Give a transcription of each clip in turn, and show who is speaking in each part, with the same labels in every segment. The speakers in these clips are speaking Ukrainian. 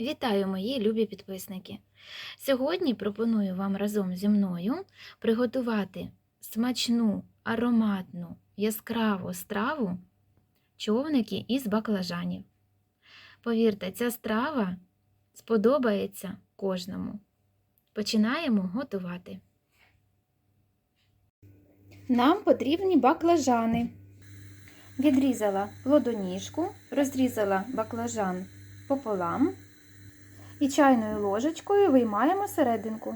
Speaker 1: Вітаю, мої любі підписники! Сьогодні пропоную вам разом зі мною приготувати смачну, ароматну, яскраву страву човники із баклажанів. Повірте, ця страва сподобається кожному. Починаємо готувати. Нам потрібні баклажани. Відрізала плодоніжку, розрізала баклажан пополам і чайною ложечкою виймаємо серединку.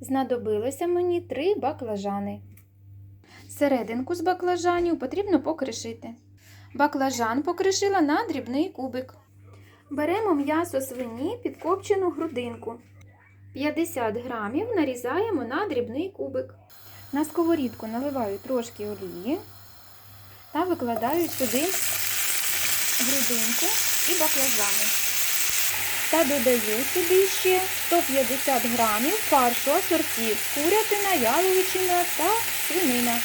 Speaker 1: Знадобилося мені три баклажани. Серединку з баклажанів потрібно покришити. Баклажан покришила на дрібний кубик. Беремо м'ясо свині підкопчену грудинку. 50 грамів нарізаємо на дрібний кубик. На сковорідку наливаю трошки олії та викладаю сюди грудинку і баклажани. Та додаю сюди ще 150 грамів фаршу асортів, курятина, яловичина та свинина.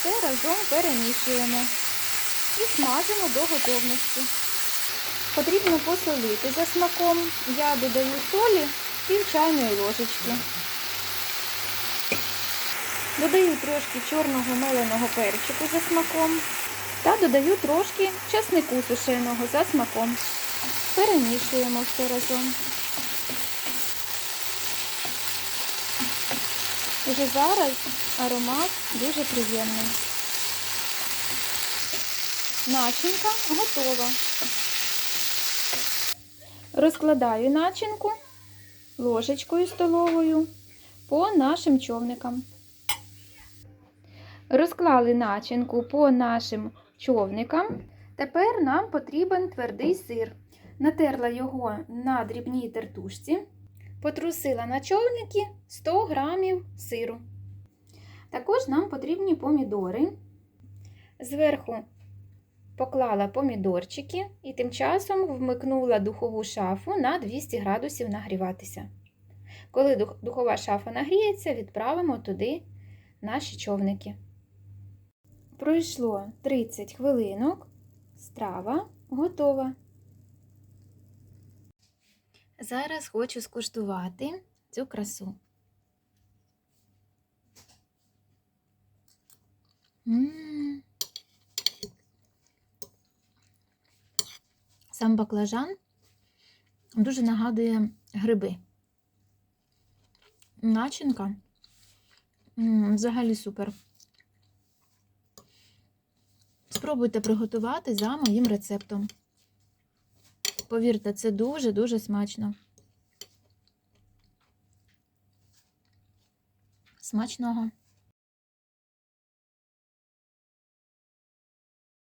Speaker 1: Все разом перемішуємо і смажимо до готовності. Потрібно посолити за смаком. Я додаю солі пів чайної ложечки. Додаю трошки чорного меленого перчику за смаком та додаю трошки часнику сушеного за смаком. Перемішуємо все разом. Уже зараз аромат дуже приємний. Начинка готова. Розкладаю начинку ложечкою столовою по нашим човникам. Розклали начинку по нашим човникам. Тепер нам потрібен твердий сир. Натерла його на дрібній тертушці, потрусила на човники 100 грамів сиру. Також нам потрібні помідори. Зверху поклала помідорчики і тим часом вмикнула духову шафу на 200 градусів нагріватися. Коли духова шафа нагріється, відправимо туди наші човники. Пройшло 30 хвилинок, страва готова. Зараз хочу скуштувати цю красу. М-м-м. Сам баклажан дуже нагадує гриби. Начинка м-м, взагалі супер. Спробуйте приготувати за моїм рецептом. Повірте, це дуже-дуже смачно. Смачного!